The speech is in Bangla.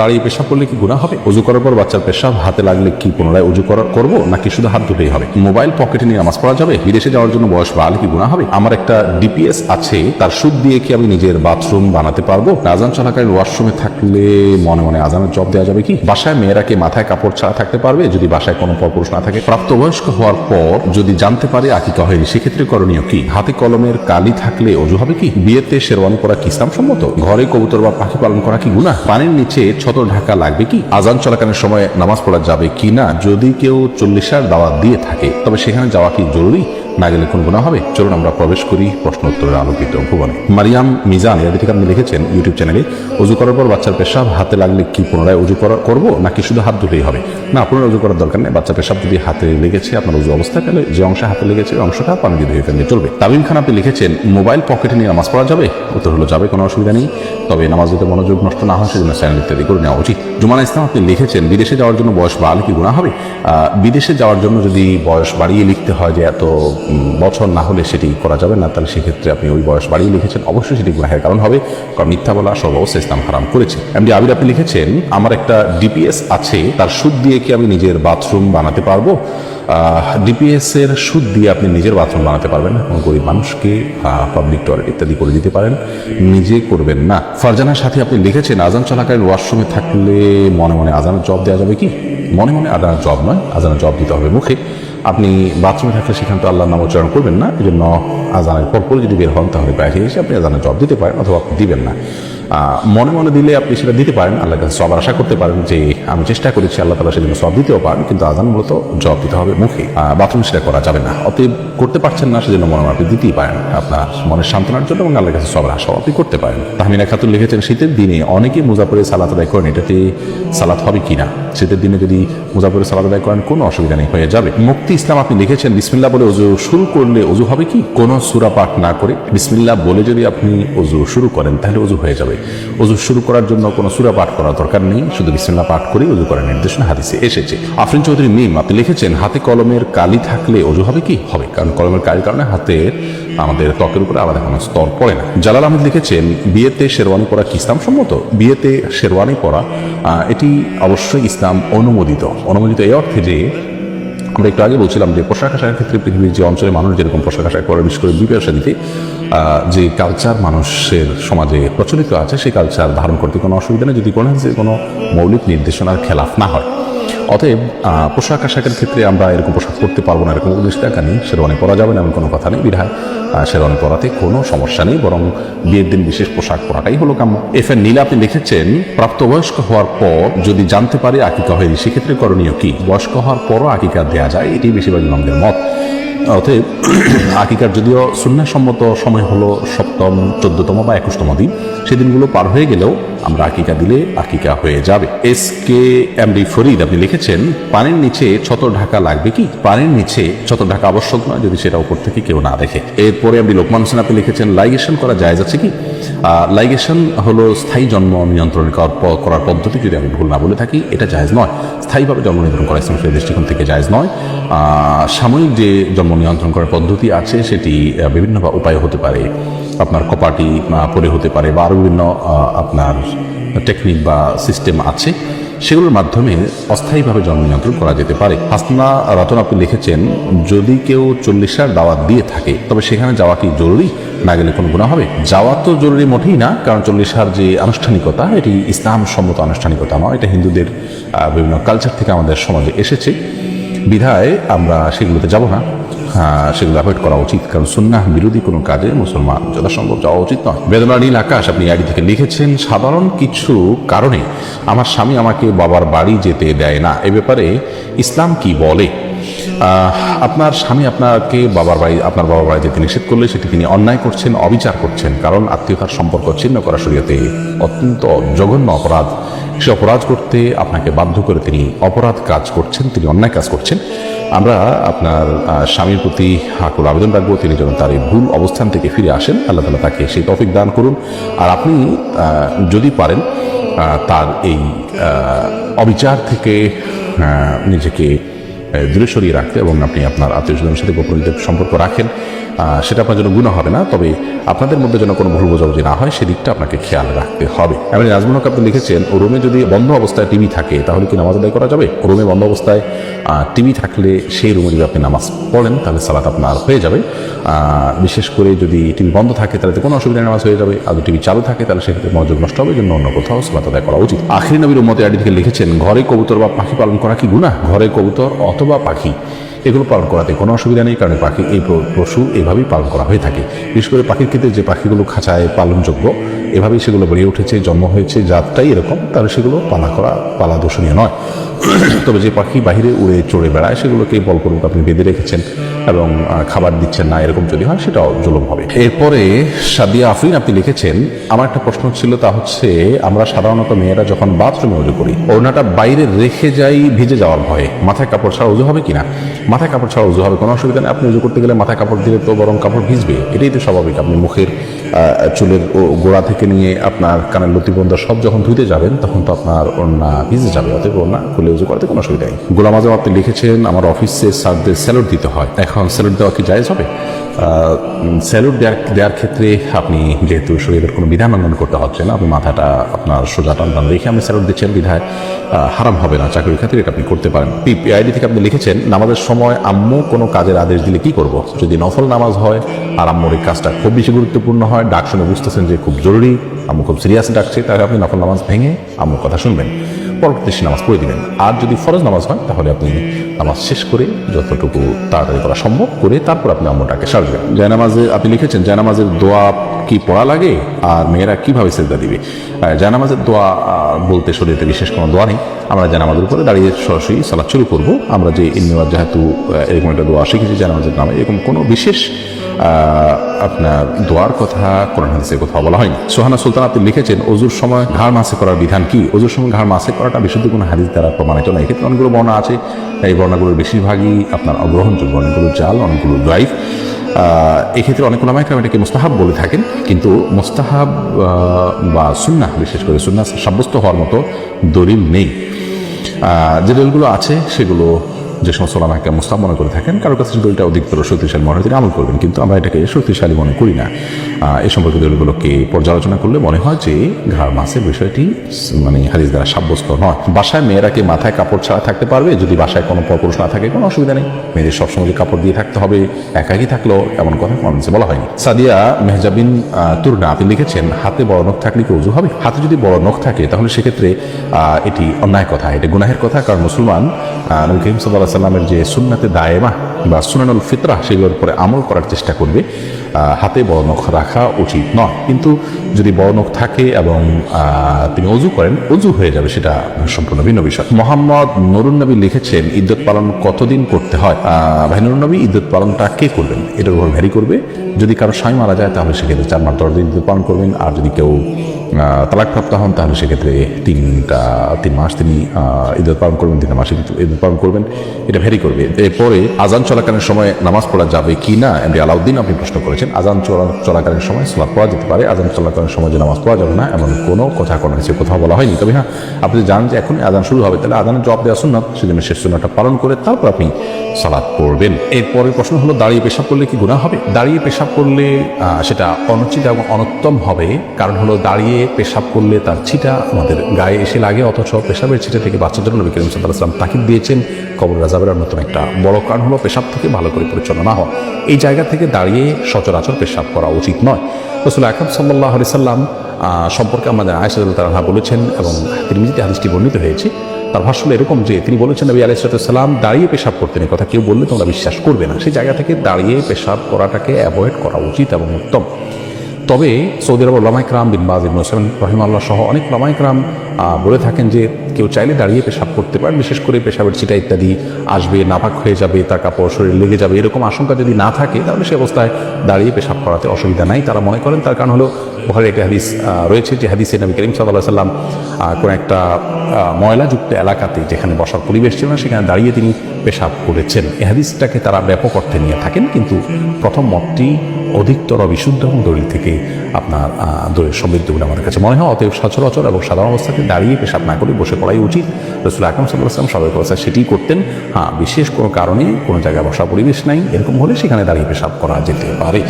দাঁড়িয়ে পেশাব করলে কি গুণা হবে? অজু করার পর বাচ্চার পেশাব হাতে লাগলে কি পুনরায় অজু করার করব, নাকি শুধু হাত ধুলেই হবে? মোবাইল পকেটে নিয়ে নামাজ পড়া যাবে? বিদেশে যাওয়ার জন্য বয়স বাড়লে কি গুণা হবে? আমার একটা ডিপিএস আছে, তার সুদ দিয়ে কি আমি নিজের বাথরুম বানাতে পারব? আজান চলাকালীন ওয়াশরুমে থাকলে মনে মনে আজানের জব দেওয়া যাবে কি? বাসায় মেয়েরা কি মাথায় কাপড় ছাড়া থাকতে পারবে? যদি বাসায় কোনো পরপুরুষ না থাকে? প্রাপ্তবয়স্ক হওয়ার পর যদি জানতে পারে আকিকা হয়নি, সেক্ষেত্রে করণীয় কি? হাতে কলমের কালি থাকলে অজু হবে কি? বিয়েতে শেরওয়ানি করা কি সম্মত? ঘরে কবুতর বা পাখি পালন করা কি গুণা পানির নিচে ছত ঢাকা লাগবে কি? আজান চলাকালীন সময় নামাজ পড়া যাবে কি না? যদি কেউ চল্লিশার দাওয়াত দিয়ে থাকে, তবে সেখানে যাওয়া কি জরুরি? না গেলে কোন গুণা হবে। চলুন আমরা প্রবেশ করি প্রশ্ন উত্তরের আলোকিত ভুবনে। মারিয়াম মিজান, এর থেকে আপনি লিখেছেন ইউটিউব চ্যানেলে অজু করার পর বাচ্চার পেশাব হাতে লাগলে কি পুনরায় অজু করা করব, নাকি শুধু হাত ধুলেই হবে? না, পুনরায় অজু করার দরকার নেই। বাচ্চা পেশাব যদি হাতে লেগেছে, আপনার অজু অবস্থা তাহলে যে অংশে হাতে লেগেছে অংশটা পানি দিয়ে ধুয়ে ফেললে চলবে। তামিম খান আপনি লিখেছেন, মোবাইল পকেটে নিয়ে নামাজ পড়া যাবে? উত্তর হলো, যাবে, কোনো অসুবিধা নেই। তবে নামাজ যাতে মনোযোগ নষ্ট না হয়, সেজন্য চ্যানেল ইত্যাদি করে নেওয়া উচিত। জুমানা ইসলাম আপনি লিখেছেন, বিদেশে যাওয়ার জন্য বয়স বাড়লে কি গুণা হবে? বিদেশে যাওয়ার জন্য যদি বয়স বাড়িয়ে লিখতে হয় যে এত বছর না হলে সেটি করা যাবে না, তাহলে সেক্ষেত্রে আপনি ওই বয়স বাড়িয়ে লিখেছেন। অবশ্যই সেটি গুণাহের কারণ হবে, কারণ মিথ্যা বলা সর্বাবস্থা ইসলাম হারাম করেছে। এমডি আবির আপনি লিখেছেন, আমার একটা ডিপিএস আছে, তার সুদ দিয়ে কি আমি নিজের বাথরুম বানাতে পারব? ডিপিএস এর সুদ দিয়ে আপনি নিজের বাথরুম বানাতে পারবেন না। কোনো গরিব মানুষকে পাবলিক টয়লেট ইত্যাদি করে দিতে পারেন। নিজে করবেন না। ফারজানার সাথে আপনি লিখেছেন, আজান চলাকালীন ওয়াশরুমে থাকলে মনে মনে আজানের জব দেওয়া যাবে কি? মনে মনে আজানের জব নয়, আজানের জব দিতে হবে মুখে। আপনি বাথরুমে থাকলে সেখান তো আল্লাহর নাম উচ্চারণ করবেন না এই জন্য আজানের পরপরে যদি বের হন, তাহলে বাইরে এসে আপনি আজানের জব দিতে পারেন অথবা দিবেন না। মনে মনে দিলে আপনি সেটা দিতে পারেন আল্লাহর কাছে সব আশা করতে পারেন যে আমি চেষ্টা করেছি আল্লাহ তালা সেজন্য সব দিতেও পারেন, কিন্তু আজান মূলত জব দিতে হবে মুখে। বাথরুম সেটা করা যাবে না। অতএব করতে পারছেন না, সেজন্য মনে আপনি দিতেই পারেন। আপনার মনের সান্ত্বনার জন্য এবং আল্লাহর কাছে সব আশাও আপনি করতে পারেন। তাহমিনা খাতুন লিখেছেন, শীতের দিনে অনেকে মুজাফরে সালাত আদায় করেন, এটাতে সালাত হবে কিনা? শীতের দিনে যদি মুজাফরে সালাত আদায় করেন, কোনো অসুবিধা নেই, হয়ে যাবে। মুক্তি ইসলাম আপনি লিখেছেন বিসমিল্লা বলে অজু শুরু করলে অজু হবে কি? কোনো সুরা পাঠ না করে বিসমিল্লাহ বলে যদি আপনি অজু শুরু করেন, তাহলে অজু হয়ে যাবে। অজু শুরু করার জন্য কোনো সুরা পাঠ করার দরকার নেই। শুধু বিসমিল্লাহ পাঠ করেই অজু করার নির্দেশনা হাদিসে এসেছে। আফরিন চৌধুরী মিম, আপনি লিখেছেন, হাতে কলমের কালি থাকলে অজু হবে কি? হবে, কারণ কলমের কালির কারণে হাতের আমাদের ত্বকের উপরে আলাদা কোনো স্তর পড়ে না। জালাল আহমেদ লিখেছেন, বিয়েতে শেরওয়ানি পরা কি ইসলাম সম্মত? বিয়েতে শেরওয়ানি পরা এটি অবশ্যই ইসলাম অনুমোদিত। অনুমোদিত এই অর্থে যে, আমরা একটু আগে বলছিলাম যে পোশাক আশাকের ক্ষেত্রে পৃথিবীর যে অঞ্চলে মানুষ যেরকম পোশাক আশাক করে বিশেষ করে বিপের সাথে যে কালচার মানুষের সমাজে প্রচলিত আছে, সেই কালচার ধারণ করতে কোনো অসুবিধা নেই যদি কোনো যে কোনো মৌলিক নির্দেশনার খেলাফ না হয়। অতএব পোশাক আশাকের ক্ষেত্রে আমরা এরকম পোশাক পরতে পারব না, এরকম নিষেধাজ্ঞা নেই, শেরওয়ানি পরা যাবে না, এমন কোনো কথা নেই বিধায়। শেরওয়ানি পরাতে কোনো সমস্যা নেই, বরং বিয়ের দিন বিশেষ পোশাক পরাটাই হলো কাম্য। এফ এন নীলা, আপনি লিখেছেন প্রাপ্তবয়স্ক হওয়ার পর যদি জানতে পারে আকিকা হয়নি সেক্ষেত্রে করণীয় কি? বয়স্ক হওয়ার পরও আকিকা দেওয়া যায়, এটি বেশিরভাগ ইমামদের মত। অতএব, আকিকার যদিও সুন্নাসম্মত সময় হলো সপ্তম, চোদ্দতম বা একুশতম দিন, সেদিনগুলো পার হয়ে গেলেও আমরা আকিকা দিলে আকিকা হয়ে যাবে। S K M D Farid, আপনি লিখেছেন, পানির নিচে ছত ঢাকা লাগবে কি? পানির নিচে ছত ঢাকা আবশ্যক নয়, যদি সেটা উপর থেকে কেউ না দেখে। এরপরে আপনি লোকমান হোসেন, আপনি লিখেছেন, লাইগেশন করা যায় আছে কি? লাইগেশন হলো স্থায়ী জন্ম নিয়ন্ত্রণ করার পদ্ধতি, যদি আমি ভুল না বলে থাকি, এটা জায়জ নয়। স্থায়ীভাবে জন্ম নিয়ন্ত্রণ করা ইসলামের দৃষ্টিকোণ থেকে জায়জ নয়। সাময়িক যে জন্ম নিয়ন্ত্রণ করার পদ্ধতি আছে, সেটি বিভিন্ন উপায়ে হতে পারে। আপনার কপাটি পরে হতে পারে বা আরও বিভিন্ন আপনার টেকনিক বা সিস্টেম আছে, সেগুলোর মাধ্যমে অস্থায়ীভাবে জন্ম নিয়ন্ত্রণ করা যেতে পারে। হাসনা রতন, আপনি লিখেছেন, যদি কেউ চল্লিশার দাওয়াত দিয়ে থাকে, তবে সেখানে যাওয়া কি জরুরি? না গেলে কোনো গুণা হবে? যাওয়া তো জরুরি মোটেই না, কারণ চল্লিশার যে আনুষ্ঠানিকতা, এটি ইসলাম সম্মত আনুষ্ঠানিকতা নয়। এটা হিন্দুদের বিভিন্ন কালচার থেকে আমাদের সমাজে এসেছে। বিধায় আমরা সেগুলোতে যাব না। সেগুলো অ্যাভয়েড করা উচিত। কারণ সুন্নাহ বিরোধী কোনো কাজে মুসলমান যথাসম্ভব যাওয়া উচিত নয়। বেদনা নীল আকাশ, আপনি আইডি থেকে লিখেছেন, সাধারণ কিছু কারণে আমার স্বামী আমাকে বাবার বাড়ি যেতে দেয় না। এ ব্যাপারে ইসলাম কি বলে? আপনার স্বামী আপনাকে বাবার বাড়ি আপনার বাবার বাড়ি যেতে নিষেধ করলে সেটি তিনি অন্যায় করছেন, অবিচার করছেন। কারণ আত্মীয়তার সম্পর্ক ছিন্ন করা শরীয়তে অত্যন্ত জঘন্য অপরাধ। সে অপরাধ করতে আপনাকে বাধ্য করে তিনি অপরাধ কাজ করছেন, তিনি অন্যায় কাজ করছেন। আমরা আপনার স্বামীর প্রতি আকুল আবেদন রাখব, তিনি যেন তার এই ভুল অবস্থান থেকে ফিরে আসেন। আল্লাহ তালা তাকে সেই টপিক দান করুন। আর আপনি যদি পারেন তার এই অবিচার থেকে নিজেকে দূরে সরিয়ে রাখতে এবং আপনি আপনার আত্মীয় স্বজনের সাথে গোপনীয় সম্পর্ক রাখেন। সেটা আপনার জন্য গুণা হবে না, তবে আপনাদের মধ্যে যেন কোনো ভুল বোঝাবুঝি না হয়, সেদিকটা আপনাকে খেয়াল রাখতে হবে। নাজমুল হক আপনি লিখেছেন রুমে যদি বন্ধ অবস্থায় টিভি থাকে, তাহলে কি নামাজ আদায় করা যাবে? রুমে বন্ধ অবস্থায় টিভি থাকলে সেই রুমে যদি আপনি নামাজ পড়েন, তাহলে সালাত আপনার হয়ে যাবে। বিশেষ করে যদি টিভি বন্ধ থাকে, তাহলে তো কোনো অসুবিধা নামাজ হয়ে যাবে। আর টিভি চালু থাকে, তাহলে সেক্ষেত্রে মনোযোগ নষ্ট হবে জন্য অন্য কোথাও সালাত আদায় করা উচিত। আখরি নবীর উম্মতে আইডি থেকে লিখেছেন, ঘরে কবুতর বা পাখি পালন করা কি গুণা ঘরে কবুতর অথবা পাখি। এগুলো পালন করাতে কোনো অসুবিধা নেই, কারণ পাখি এই পশু এভাবেই পালন করা হয়ে থাকে। বিশেষ করে পাখির ক্ষেত্রে যে পাখিগুলো খাঁচায় পালনযোগ্য এভাবেই সেগুলো বেড়ে উঠেছে, জন্ম হয়েছে জাতটাই এরকম, তাহলে সেগুলো পালা করা, পালা দোষণীয় নয়। তবে যে পাখি বাইরে উড়ে চড়ে বেড়ায়, সেগুলোকে বলপূর্বক আপনি বেঁধে রেখেছেন এবং খাবার দিচ্ছেন না, এরকম যদি হয়, সেটাও জুলুম হবে। এরপরে সাদিয়া আফরিন আপনি লিখেছেন, আমার একটা প্রশ্ন ছিল, তা হচ্ছে আমরা সাধারণত মেয়েরা যখন বাথরুমে উজু করি, ওড়নাটা বাইরে রেখে যাই ভিজে যাওয়ার ভয়ে। মাথায় কাপড় ছাড়া উজু হবে কিনা? মাথায় কাপড় ছাড়া উজু হবে, কোনো অসুবিধা নেই। আপনি উজু করতে গেলে মাথায় কাপড় দিলে তো বরং কাপড় ভিজবে। এটাই তো স্বাভাবিক, আপনি মুখের চুলের গোড়া থেকে নিয়ে আপনার কানের লতি পর্যন্ত সব যখন ধুতে যাবেন, তখন তো আপনার ওড়না ভিজে যাবে, অতএব ওড়না খুলে উজু করতে কোনো অসুবিধা নেই। গোলাম আজম, আপনি লিখেছেন, আমার অফিসে স্যারদের স্যালুট দিতে হয়। এখন স্যালুট দেওয়া কি জায়েজ হবে? স্যালুট দেওয়ার দেওয়ার ক্ষেত্রে আপনি যেহেতু শরীরের কোনো বিধান লঙ্ঘন করতে হচ্ছে না, আপনি মাথাটা আপনার সোজা টান রেখে আপনি স্যালুট দিচ্ছেন, বিধায় হারাম হবে না। চাকরির ক্ষেত্রে এটা আপনি করতে পারেন। পিআইডি থেকে আপনি লিখেছেন, নামাজের সময় আম্মু কোনো কাজের আদেশ দিলে কি করব? যদি নফল নামাজ হয়, আর আম্মুর এই কাজটা খুব বেশি গুরুত্বপূর্ণ হয় ডাক শুনে বুঝতেছেন যে খুব জরুরি আম্মু খুব সিরিয়াস ডাকছে তাহলে আপনি নফল নামাজ ভেঙে আম্মুর কথা শুনবেন। পরবর্তী নামাজ পড়ে দিবেন। আর যদি ফরজ নামাজ হয় তাহলে আপনি নামাজ শেষ করে যতটুকু তাড়াতাড়ি করা সম্ভব করে তারপর আপনি আম্মুটাকে সারবেন জায়নামাজে আপনি লিখেছেন জায়নামাজের দোয়া কি পড়া লাগে আর মেয়েরা কীভাবে সেজদা দিবে? আহ, জায়নামাজের দোয়া বলতে শরীরে বিশেষ কোনো দোয়া নেই। আমরা জায়নামাজের উপরে দাঁড়িয়ে সরাসরি সালাদ শুরু করব। আমরা যে ইন্নিওয়ার যেহেতু এরকম একটা দোয়া শিখেছি জায়নামাজের নামে। এরকম কোনো বিশেষ আপনার দোয়ার কথা, কোরআন হাদিসে কোথাও বলা হয়নি। সোহানা সুলতান আপনি লিখেছেন অজুর সময় ঘাড় মাসে করার বিধান কি? অজুর সময় ঘাড় মাসে করাটা বিশুদ্ধ কোনো হাদিস দ্বারা প্রমাণিত নয়। এক্ষেত্রে অনেকগুলো বর্ণা আছে এই বর্ণাগুলোর বেশিরভাগই আপনার অগ্রহণযোগ্য, অনেকগুলো জাল, অনেকগুলো ড্রাইভ এক্ষেত্রে অনেক ওলামাইকরাম এটাকে মোস্তাহাব বলে থাকেন, কিন্তু মোস্তাহাব বা সুন্নাহ, বিশেষ করে সুন্নাহ সাব্যস্ত হওয়ার মতো দলিল নেই। যে দলিলগুলো আছে সেগুলো যে সমস্ত ওলামাকে মুস্তাব মনে করে থাকেন কারোর কাছে দলিলটা অধিকতর শক্তিশালী মনে হয়, তিনি আমল করবেন। কিন্তু আমরা এটাকে শক্তিশালী মনে করি না। এই সম্পর্কে দলিলগুলোকে পর্যালোচনা করলে মনে হয় যে ঘাড় মাসের বিষয়টি মানে হাদিস দ্বারা সাব্যস্ত নয়। বাসায় মেয়েরা কি মাথায় কাপড় ছাড়া থাকতে পারবে? যদি বাসায় কোনো পরপুরুষ না থাকে, কোনো অসুবিধা নেই। মেয়েদের সবসময় কাপড় দিয়ে থাকতে হবে? একাকি থাকলেও এমন কথা কমেন্টসে বলা হয়নি। সাদিয়া মেহজাবিন তুরনা, আপনি লিখেছেন, হাতে বড় নখ থাকলে কি উজু হবে? হাতে যদি বড় নখ থাকে, তাহলে সেক্ষেত্রে এটি অন্যায় কথা, এটি গুনাহের কথা, কারণ মুসলমান নবী করিম সাল্লাহ সাল্লামের যে সুন্নাতে দায়েমা বা সুনানুল ফিতরা সেগুলোর উপরে আমল করার চেষ্টা করবে হাতে নখ রাখা উচিত নয়। কিন্তু যদি নখ থাকে এবং তিনি অজু করেন, অজু হয়ে যাবে সেটা সম্পূর্ণ ভিন্ন বিষয়। মোহাম্মদ নরুন নবী লিখেছেন ইদ্যত পালন কতদিন করতে হয়? ভাই নুরুন নবী ইদ্যত পালনটা কে করবেন? এটার উপর ভ্যারি করবে। যদি কারও স্বামী মারা যায়, তাহলে সেক্ষেত্রে চার মাস দশ দিন ইদ্যত পালন করবেন। আর যদি কেউ তালাকপ্রাপ্ত হন, তাহলে সেক্ষেত্রে তিনটা, তিন মাস তিনি ইদ্যত পালন করবেন, তিন মাস ইদ্যত পালন করবেন। এটা ভ্যারি করবে। এরপরে আজান চলাকালীন সময় নামাজ পড়া যাবে কি না এমনি আলাউদ্দিন আপনি প্রশ্ন করেছেন। আজান চলা- চলাকালীন সময় সালাদ পড়া যেতে পারে। আজান চলাকালীন সময় যে নামাজ পড়া যাবে না, এমন কোনো কথা কোনো কিছু কোথাও বলা হয়নি। তবে হ্যাঁ আপনি জানেন যে এখন আজান শুরু হবে, তাহলে আজানের জবাব দেওয়া সুন্নত, সেজন্য শেষ সুন্নতটা পালন করে তারপর আপনি সালাদ পড়বেন। এরপরের প্রশ্ন হলো, দাঁড়িয়ে পেশাব করলে কি গুণা হবে? দাঁড়িয়ে পেশাব করলে সেটা অনুচিত এবং অনুত্তম হবে। কারণ হলো, দাঁড়িয়ে পেশাব করলে তার ছিটা আমাদের গায়ে এসে লাগে, অথচ পেশাবের ছিটা থেকে বাচ্চাদের নবী করিম সাল্লাহ সাল্লাম তাকিদ দিয়েছেন। কবর রাজাবের অন্যতম একটা বড় কারণ হলো পেশাব থেকে ভালো করে পরিচালনা না হওয়া। এই জায়গা থেকে দাঁড়িয়ে সচরাচর পেশাব করা উচিত নয়। রসুল আকরম সাল্লাহ আলি সাল্লাম সম্পর্কে আমাদের আয়সা তারা বলেছেন এবং তিনি তিরমিজিতে হাদিসটি বর্ণিত হয়েছে। তার ভাষ্য এরকম যে, তিনি বলেছেন, নবী আলাইসালাম দাঁড়িয়ে পেশাব করতেন কথা। কেউ বললে তোমরা বিশ্বাস করবে না। সেই জায়গা থেকে দাঁড়িয়ে পেশাব করাটাকে অ্যাভয়েড করা উচিত এবং উত্তম। তবে সৌদি আরব লামাইকরাম বিন বাজ ইবন রহিম আল্লাহ সহ অনেক লামাইকরাম বলে থাকেন যে কেউ চাইলে দাঁড়িয়ে পেশাব করতে পারেন বিশেষ করে পেশাবের ছিটা ইত্যাদি আসবে, নাপাক হয়ে যাবে, তার কাপড় শরীর লেগে যাবে, এরকম আশঙ্কা যদি না থাকে, তাহলে সে অবস্থায় দাঁড়িয়ে পেশাব করাতে অসুবিধা নাই। তারা মনে করেন, তার কারণ হলো ঘরে একটা হাদিস রয়েছে যে হাদিসে নবী করিম সাল্লাহ সাল্লাম কোনো একটা ময়লাযুক্ত এলাকাতে যেখানে বসার পরিবেশ ছিল না, সেখানে দাঁড়িয়ে তিনি পেশাব করেছেন। এ হাদিসটাকে তারা ব্যাপক অর্থে নিয়ে থাকেন, কিন্তু প্রথম মতটি অধিকতর বিশুদ্ধ এবং দলিল থেকে আপনার দলিল সমৃদ্ধ বলে আমাদের কাছে মনে হয়। অতএব সচরাচর এবং সাধারণ অবস্থাতে দাঁড়িয়ে পেশাব না করে বসে পড়াই উচিত। রসুল আকরম সাল্লাহ আসলাম সবাই অবস্থায় সেটি করতেন। হ্যাঁ বিশেষ কোনো কারণে কোনো জায়গায় বসা পরিবেশ নাই। এরকম হলে সেখানে দাঁড়িয়ে পেশাব করা যেতে পারে।